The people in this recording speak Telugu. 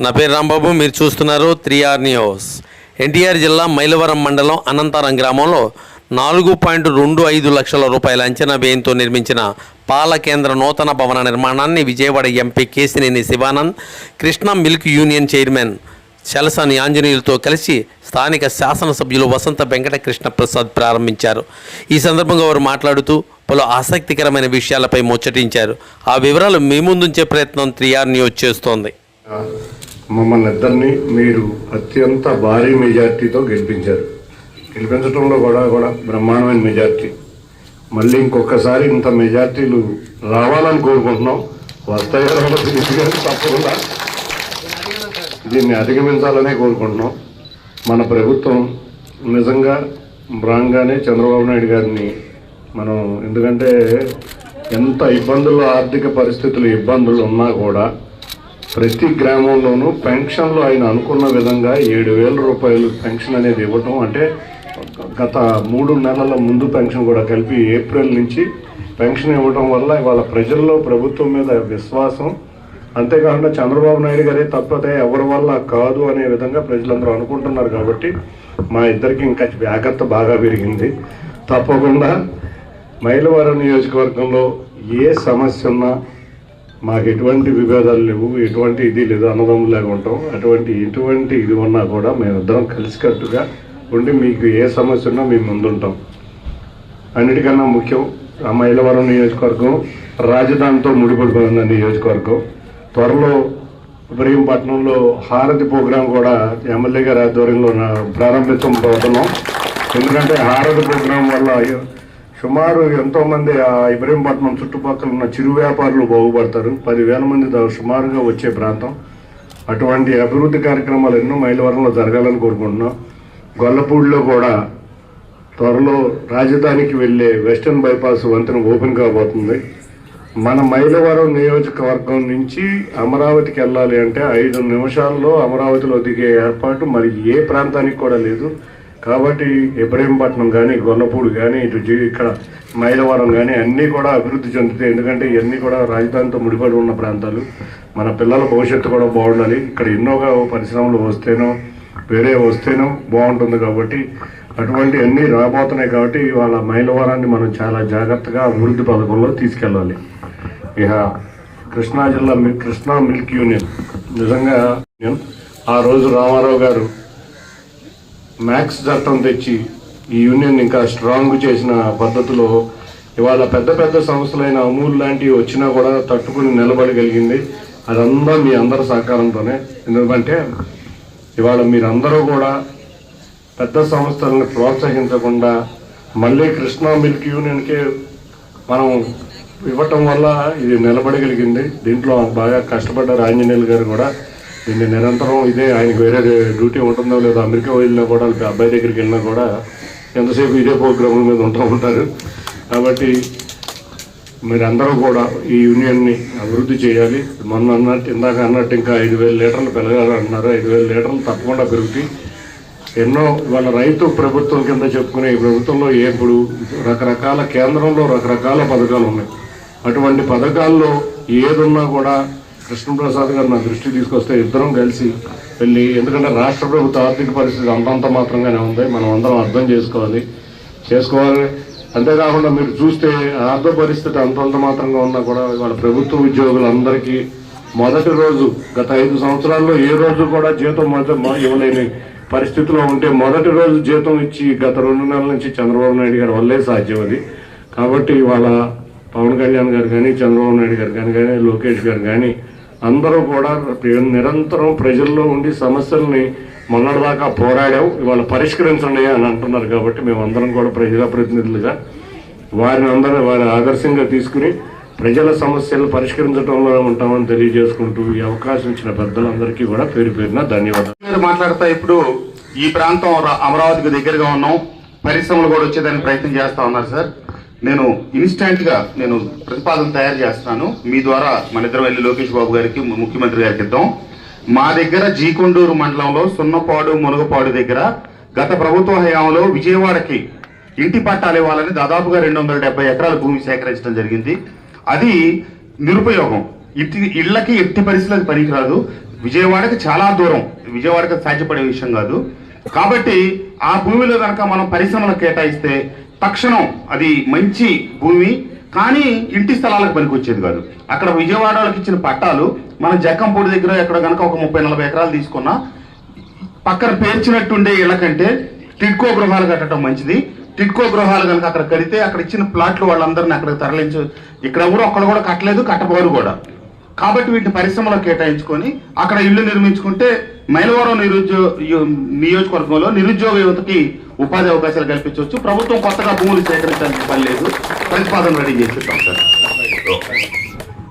నా పేరు రాంబాబు మీరు చూస్తున్నారు త్రీ ఆర్ న్యూస్. ఎన్టీఆర్ జిల్లా మైలవరం మండలం అనంతరం గ్రామంలో నాలుగు పాయింట్ రెండు ఐదు లక్షల రూపాయల అంచనా వ్యయంతో నిర్మించిన పాల కేంద్ర నూతన భవన నిర్మాణాన్ని Vijayawada MP Kesineni Shivanand Krishna milk union chairman Chalasani ఆంజనేయులతో కలిసి స్థానిక శాసనసభ్యులు వసంత వెంకటకృష్ణ ప్రసాద్ ప్రారంభించారు. ఈ సందర్భంగా వారు మాట్లాడుతూ పలు ఆసక్తికరమైన విషయాలపై ముచ్చటించారు. ఆ వివరాలు మీ ముందుంచే ప్రయత్నం త్రీ న్యూస్ చేస్తోంది. మమ్మల్ని ఇద్దరిని మీరు అత్యంత భారీ మెజార్టీతో గెలిపించారు. గెలిపించడంలో కూడా కూడా బ్రహ్మాండమైన మెజార్టీ. మళ్ళీ ఇంకొకసారి ఇంత మెజార్టీలు రావాలని కోరుకుంటున్నాం. వస్తాయో తప్పకుండా. దీన్ని అధిగమించాలనే కోరుకుంటున్నాం. మన ప్రభుత్వం నిజంగా రాగానే చంద్రబాబు నాయుడు గారిని మనం ఎందుకంటే ఎంత ఇబ్బందులు ఆర్థిక పరిస్థితులు ఇబ్బందులు ఉన్నా కూడా ప్రతి గ్రామంలోనూ పెన్షన్లు ఆయన అనుకున్న విధంగా ఏడు వేల రూపాయలు పెన్షన్ అనేది ఇవ్వటం అంటే గత మూడు నెలల ముందు పెన్షన్ కూడా కలిపి ఏప్రిల్ నుంచి పెన్షన్ ఇవ్వటం వల్ల ఇవాళ ప్రజల్లో ప్రభుత్వం మీద విశ్వాసం. అంతేకాకుండా చంద్రబాబు నాయుడు గారే తప్పతే ఎవరి వల్ల కాదు అనే విధంగా ప్రజలందరూ అనుకుంటున్నారు కాబట్టి మా ఇద్దరికి ఇంకా జాగ్రత్త బాగా పెరిగింది. తప్పకుండా మైలవరం నియోజకవర్గంలో ఏ సమస్య ఉన్నా మాకు ఎటువంటి విభేదాలు లేవు ఎటువంటి ఇది లేదు అన్నదమ్ములాగా ఉంటాం. అటువంటి ఎటువంటి ఇది ఉన్నా కూడా మేమిద్దరం కలిసికట్టుగా ఉండి మీకు ఏ సమస్య ఉన్నా మేము ముందుంటాం. అన్నిటికన్నా ముఖ్యం ఆ మైలవరం నియోజకవర్గం రాజధానితో ముడిపడిపోయిన నియోజకవర్గం. త్వరలో ఇబ్రహీంపట్నంలో హారతి ప్రోగ్రాం కూడా ఎమ్మెల్యే గారి ఆధ్వర్యంలో ప్రారంభించబోతున్నాం ఎందుకంటే హారతి ప్రోగ్రాం వల్ల సుమారు ఎంతో మంది ఆ ఇబ్రహీంపట్నం చుట్టుపక్కల ఉన్న చిరు వ్యాపారులు బాగుపడతారు. పదివేల మంది సుమారుగా వచ్చే ప్రాంతం. అటువంటి అభివృద్ధి కార్యక్రమాలు ఎన్నో మైలవరంలో జరగాలని కోరుకుంటున్నాం. గొల్లపూడిలో కూడా త్వరలో రాజధానికి వెళ్ళే వెస్టర్న్ బైపాస్ వంతెన ఓపెన్ కాబోతుంది. మన మైలవరం నియోజకవర్గం నుంచి అమరావతికి వెళ్ళాలి అంటే ఐదు నిమిషాల్లో అమరావతిలో దిగే ఏర్పాటు మరి ఏ ప్రాంతానికి కూడా లేదు. కాబట్టి ఇబ్రహీంపట్నం కానీ గొల్లపూడి కానీ ఇటు ఇక్కడ మైలవరం కానీ అన్నీ కూడా అభివృద్ధి చెందుతాయి. ఎందుకంటే ఇవన్నీ కూడా రాజధానితో ముడిపడి ఉన్న ప్రాంతాలు. మన పిల్లల భవిష్యత్తు కూడా బాగుండాలి. ఇక్కడ ఎన్నోగా పరిశ్రమలు వస్తేనో వేరే వస్తేనో బాగుంటుంది కాబట్టి అటువంటి అన్నీ రాబోతున్నాయి కాబట్టి ఇవాళ మైలవరాన్ని మనం చాలా జాగ్రత్తగా అభివృద్ధి పథకంలో తీసుకెళ్ళాలి. ఇక కృష్ణా జిల్లా కృష్ణా మిల్క్ యూనియన్. నిజంగా ఆ రోజు రామారావు గారు మ్యాక్స్ చట్టం తెచ్చి ఈ యూనియన్ ఇంకా స్ట్రాంగ్ చేసిన పద్ధతిలో ఇవాళ పెద్ద పెద్ద సంస్థలైన అమూల్ లాంటివి వచ్చినా కూడా తట్టుకుని నిలబడగలిగింది. అదంతా మీ అందరి సహకారంతోనే. ఎందుకంటే ఇవాళ మీరందరూ కూడా పెద్ద సంస్థలను ప్రోత్సహించకుండా మళ్ళీ కృష్ణా మిల్క్ యూనియన్కే మనం ఇవ్వటం వల్ల ఇది నిలబడగలిగింది. దీంట్లో బాగా కష్టపడ్డారు ఆంజనేయులు గారు కూడా దీన్ని నిరంతరం ఇదే ఆయనకు వేరే డ్యూటీ ఉంటుందో లేదో అమెరికా వెళ్ళినా కూడా అబ్బాయి దగ్గరికి వెళ్ళినా కూడా ఎంతసేపు ఇదే ప్రోగ్రాముల మీద ఉంటూ ఉంటారు. కాబట్టి మీరందరూ కూడా ఈ యూనియన్ని అభివృద్ధి చేయాలి. మొన్న అన్నట్టు ఇందాక అన్నట్టు ఇంకా ఐదు వేల లీటర్లు పెరగాలి అంటున్నారు. ఐదు వేల లీటర్లు తప్పకుండా పెరుగుతాయి. ఎన్నో వాళ్ళ రైతు ప్రభుత్వం కింద చెప్పుకునే ఈ ప్రభుత్వంలో ఇప్పుడు రకరకాల కేంద్రంలో రకరకాల పథకాలు ఉన్నాయి. అటువంటి పథకాల్లో ఏదున్నా కూడా కృష్ణప్రసాద్ గారు నా దృష్టి తీసుకొస్తే ఇద్దరం కలిసి వెళ్ళి ఎందుకంటే రాష్ట్ర ప్రభుత్వ ఆర్థిక పరిస్థితి అంతంత మాత్రంగానే ఉంది. మనం అందరం అర్థం చేసుకోవాలి. చేసుకోవాలి అంతేకాకుండా మీరు చూస్తే ఆర్థిక పరిస్థితి అంతంత మాత్రంగా ఉన్నా కూడా వాళ్ళ ప్రభుత్వ ఉద్యోగులందరికీ మొదటి రోజు గత ఐదు సంవత్సరాల్లో ఏ రోజు కూడా జీతం ఇవ్వలేని పరిస్థితిలో ఉంటే మొదటి రోజు జీతం ఇచ్చి గత రెండు నెలల నుంచి చంద్రబాబు నాయుడు గారి వల్లే సాధ్యం అది. కాబట్టి వాళ్ళ పవన్ కళ్యాణ్ గారు కానీ చంద్రబాబు నాయుడు గారు కానీ కానీ లోకేష్ గారు కానీ అందరూ కూడా నిరంతరం ప్రజల్లో ఉండి సమస్యల్ని మొన్నటిదాకా పోరాడాం ఇవాళ పరిష్కరించండి అని అంటున్నారు కాబట్టి మేమందరం కూడా ప్రజాప్రతినిధులుగా వారిని అందరూ వారి ఆదర్శంగా తీసుకుని ప్రజల సమస్యలు పరిష్కరించడంలో ఉంటామని తెలియజేసుకుంటూ ఈ అవకాశం ఇచ్చిన పెద్దలందరికీ కూడా పేరు పేరున ధన్యవాదాలు. మీరు మాట్లాడతా ఇప్పుడు ఈ ప్రాంతం అమరావతికి దగ్గరగా ఉన్నాం. పరిశ్రమలు కూడా వచ్చేదానికి ప్రయత్నం చేస్తా ఉన్నారు సార్. నేను ఇన్స్టెంట్గా నేను ప్రతిపాదన తయారు చేస్తున్నాను. మీ ద్వారా మన ఇద్దరు వెళ్ళి లోకేష్ బాబు గారికి ముఖ్యమంత్రి గారికి ఇద్దాం. మా దగ్గర జీకొండూరు మండలంలో సున్నపాడు మునగపాడు దగ్గర గత ప్రభుత్వ హయాంలో విజయవాడకి ఇంటి పట్టాలు ఇవ్వాలని దాదాపుగా రెండు వందల డెబ్బై ఎకరాల భూమి సేకరించడం జరిగింది. అది నిరుపయోగం. ఇట్టి ఇళ్ళకి ఎట్టి పరిస్థితులు అది పనికిరాదు. విజయవాడకి చాలా దూరం. విజయవాడకి సాధ్యపడే విషయం కాదు. కాబట్టి ఆ భూమిలో కనుక మనం పరిశ్రమలు కేటాయిస్తే తక్షణం అది మంచి భూమి కానీ ఇంటి స్థలాలకు పనికొచ్చేది కాదు. అక్కడ విజయవాడ వాళ్ళకి ఇచ్చిన పట్టాలు మన జక్కంపూడి దగ్గర ఎక్కడ కనుక ఒక ముప్పై నలభై ఎకరాలు తీసుకున్నా పక్కన పేర్చినట్టుండే ఇళ్ళ కంటే టిడ్కో గృహాలు కట్టడం మంచిది. టిడ్కో గృహాలు కనుక అక్కడ కడితే అక్కడ ఇచ్చిన ప్లాట్లు వాళ్ళందరినీ అక్కడికి తరలించు ఇక్కడ కూడా ఒక్కడు కూడా కట్టలేదు కట్టబోరు కూడా. కాబట్టి వీటిని పరిశ్రమలో కేటాయించుకొని అక్కడ ఇల్లు నిర్మించుకుంటే మైలవరం నిరుద్యోగ నియోజకవర్గంలో నిరుద్యోగ యువతకి ఉపాధి అవకాశాలు కల్పించవచ్చు. ప్రభుత్వం కొత్తగా భూములు సేకరించాల్సిన పని లేదు. ప్రతిపాదన రెడీ చేసి సార్.